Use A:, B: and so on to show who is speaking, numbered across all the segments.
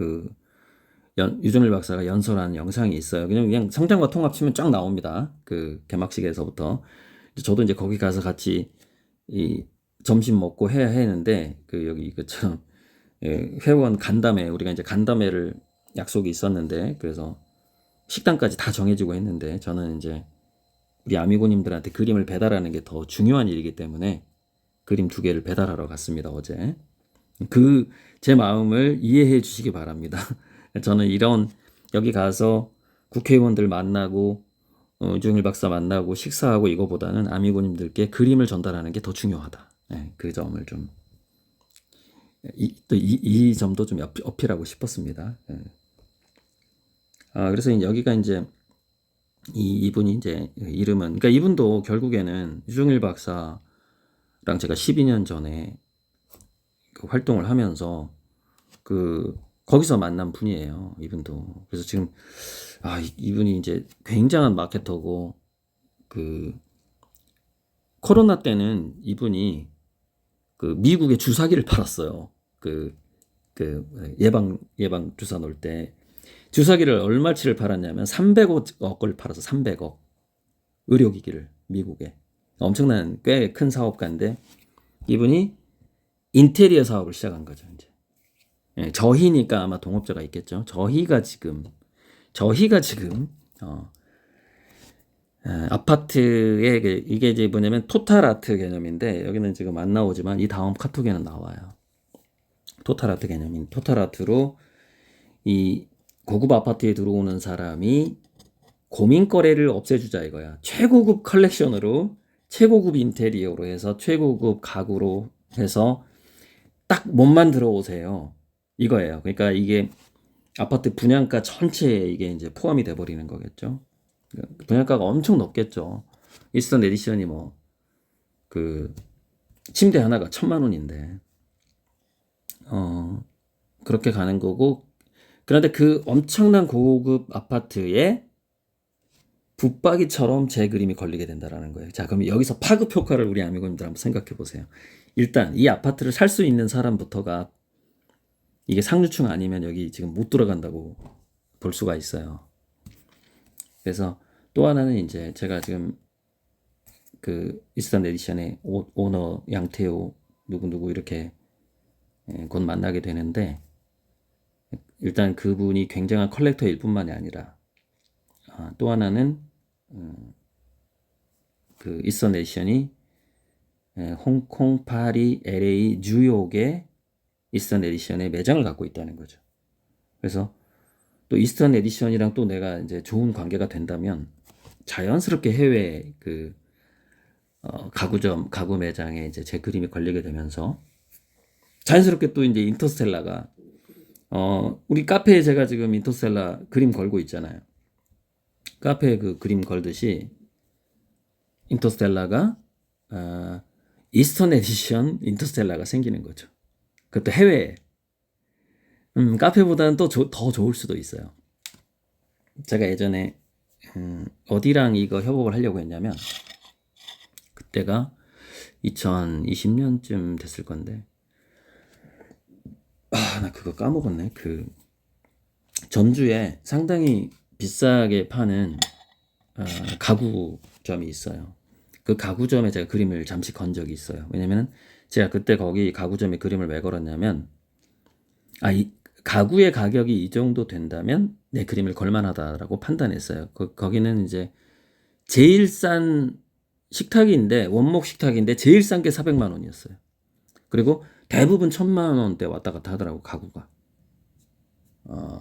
A: 그 연, 유정일 박사가 연설한 영상이 있어요. 그냥 그냥 성장과 통합 치면 쫙 나옵니다. 그 개막식에서부터 이제 저도 이제 거기 가서 같이 이 점심 먹고 해야 했는데 그 여기 이것처럼 예, 회원 간담회 우리가 이제 간담회를 약속이 있었는데 그래서 식당까지 다 정해지고 했는데 저는 이제 우리 아미고님들한테 그림을 배달하는 게 더 중요한 일이기 때문에 그림 두 개를 배달하러 갔습니다 어제 그 제 마음을 이해해 주시기 바랍니다 저는 이런 여기 가서 국회의원들 만나고 어, 유정일 박사 만나고 식사하고 이거보다는 아미고님들께 그림을 전달하는 게 더 중요하다 예, 그 점을 좀 이, 또 이, 이 점도 좀 어필- 어필하고 싶었습니다. 예. 아, 그래서 여기가 이제 이 이분이 이제 이름은 그러니까 이분도 결국에는 유종일 박사랑 제가 12년 전에 그 활동을 하면서 그 거기서 만난 분이에요. 이분도. 그래서 지금 아, 이- 이분이 이제 굉장한 마케터고 그 코로나 때는 이분이 그 미국에 주사기를 팔았어요. 그, 그 예방 예방 주사 놓을 때 주사기를 얼마치를 팔았냐면 300억을 팔아서 300억 의료기기를 미국에 엄청난 꽤 큰 사업가인데 이분이 인테리어 사업을 시작한 거죠 이제 예, 저희니까 아마 동업자가 있겠죠. 저희가 지금 저희가 지금 어, 에, 아파트에 그- 이게 이제 뭐냐면 토탈 아트 개념인데 여기는 지금 안 나오지만 이 다음 카톡에는 나와요. 토탈 아트 개념인 토탈 아트로 이 고급 아파트에 들어오는 사람이 고민거래를 없애주자 이거야. 최고급 컬렉션으로 최고급 인테리어로 해서 최고급 가구로 해서 딱 몸만 들어오세요. 이거예요. 그러니까 이게 아파트 분양가 전체에 이게 이제 포함이 돼 버리는 거겠죠. 그러니까 분양가가 엄청 높겠죠. 이스턴 에디션이 뭐 그 침대 하나가 천만 원인데 어 그렇게 가는 거고 그런데 그 엄청난 고급 아파트에 붙박이처럼 제 그림이 걸리게 된다라는 거예요. 자, 그럼 여기서 파급 효과를 우리 아미고님들 한번 생각해 보세요. 일단 이 아파트를 살 수 있는 사람부터가 이게 상류층 아니면 여기 지금 못 들어간다고 볼 수가 있어요. 그래서 또 하나는 이제 제가 지금 그 이스탄 에디션의 오, 오너 양태호 누구누구 이렇게 예, 곧 만나게 되는데 일단 그분이 굉장한 컬렉터일 뿐만이 아니라 아, 또 하나는 음, 그 이스턴 에디션이 예, 홍콩, 파리, LA, 뉴욕에 이스턴 에디션의 매장을 갖고 있다는 거죠. 그래서 또 이스턴 에디션이랑 또 내가 이제 좋은 관계가 된다면 자연스럽게 해외 그 어, 가구점, 가구 매장에 이제 제 그림이 걸리게 되면서 자연스럽게 또 이제 인터스텔라가 어, 우리 카페에 제가 지금 인터스텔라 그림 걸고 있잖아요. 카페에 그 그림 걸듯이 인터스텔라가 어, 이스턴 에디션 인터스텔라가 생기는 거죠. 그것도 해외에. 음, 카페보다는 또 더 좋을 수도 있어요. 제가 예전에 음, 어디랑 이거 협업을 하려고 했냐면 그때가 2020년쯤 됐을 건데 아, 나 그거 까먹었네. 그 전주에 상당히 비싸게 파는 어, 가구점이 있어요. 그 가구점에 제가 그림을 잠시 건 적이 있어요. 왜냐면 제가 그때 거기 가구점에 그림을 왜 걸었냐면 아, 이 가구의 가격이 이 정도 된다면 내 그림을 걸만하다라고 판단했어요. 그, 거기는 이제 제일 싼 식탁인데 원목 식탁인데 제일 싼 게 400만 원이었어요. 그리고 대부분 천만 원대 왔다 갔다 하더라고 가구가. 어,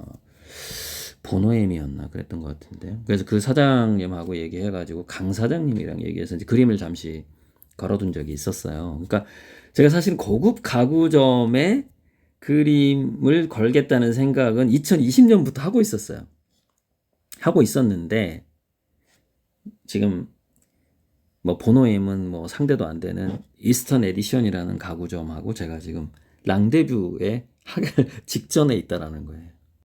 A: 보노엠이었나 그랬던 것 같은데. 그래서 그 사장님하고 얘기해가지고 강 사장님이랑 얘기해서 이제 그림을 잠시 걸어둔 적이 있었어요. 그러니까 제가 사실 고급 가구점에 그림을 걸겠다는 생각은 2020년부터 하고 있었어요. 하고 있었는데 지금 뭐 보노엠은 뭐 상대도 안 되는 이스턴 에디션이라는 가구점하고 제가 지금 랑데뷰에 하기 직전에 있다라는 거예요.